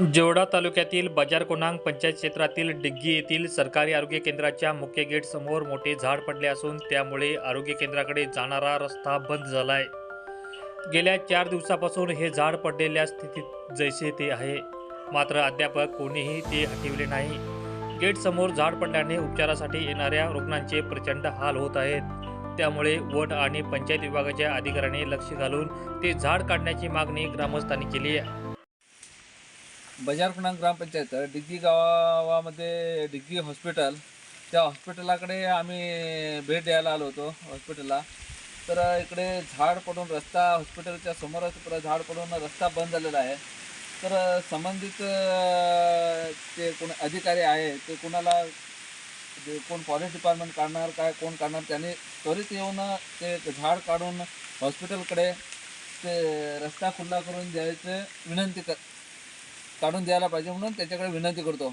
जेवढा तालुक्यातील बाजार कोणांग पंचायत क्षेत्रातील डिग्गी येथील सरकारी आरोग्य केंद्राच्या मुख्य गेट समोर मोठे झाड पडले असून त्यामुळे आरोग्य केंद्राकडे जाणारा रस्ता बंद झाला आहे गेल्या चार दिवसापासून हे झाड पडलेल्या स्थितीत जैसे ते आहे. मात्र अद्याप कोणीही ते हटविले नाही. गेट समोर झाड पडल्याने उपचारासाठी येणाऱ्या रुग्णांचे प्रचंड हाल होत आहेत. त्यामुळे वट आणि पंचायत विभागाच्या अधिकाऱ्यांनी लक्ष घालून ते झाड काढण्याची मागणी ग्रामस्थांनी केली आहे. बजार ग्रामपंचायत डिग्गी गावामध्ये डिग्गी हॉस्पिटल त्या हॉस्पिटलाकडे आम्ही भेट द्यायला आलो होतो हॉस्पिटलला. तर इकडे झाड पडून रस्ता हॉस्पिटलच्या समोरच झाड पडून रस्ता बंद झालेला आहे. तर संबंधित ते कोण अधिकारी आहे ते कोणाला जे कोण फॉरेस्ट डिपार्टमेंट काढणार काय कोण काढणार त्याने त्वरित येऊन ते झाड काढून हॉस्पिटलकडे ते रस्ता खुला करून द्यायचं विनंती कर काढून द्यायला पाहिजे म्हणून त्याच्याकडे विनंती करतो.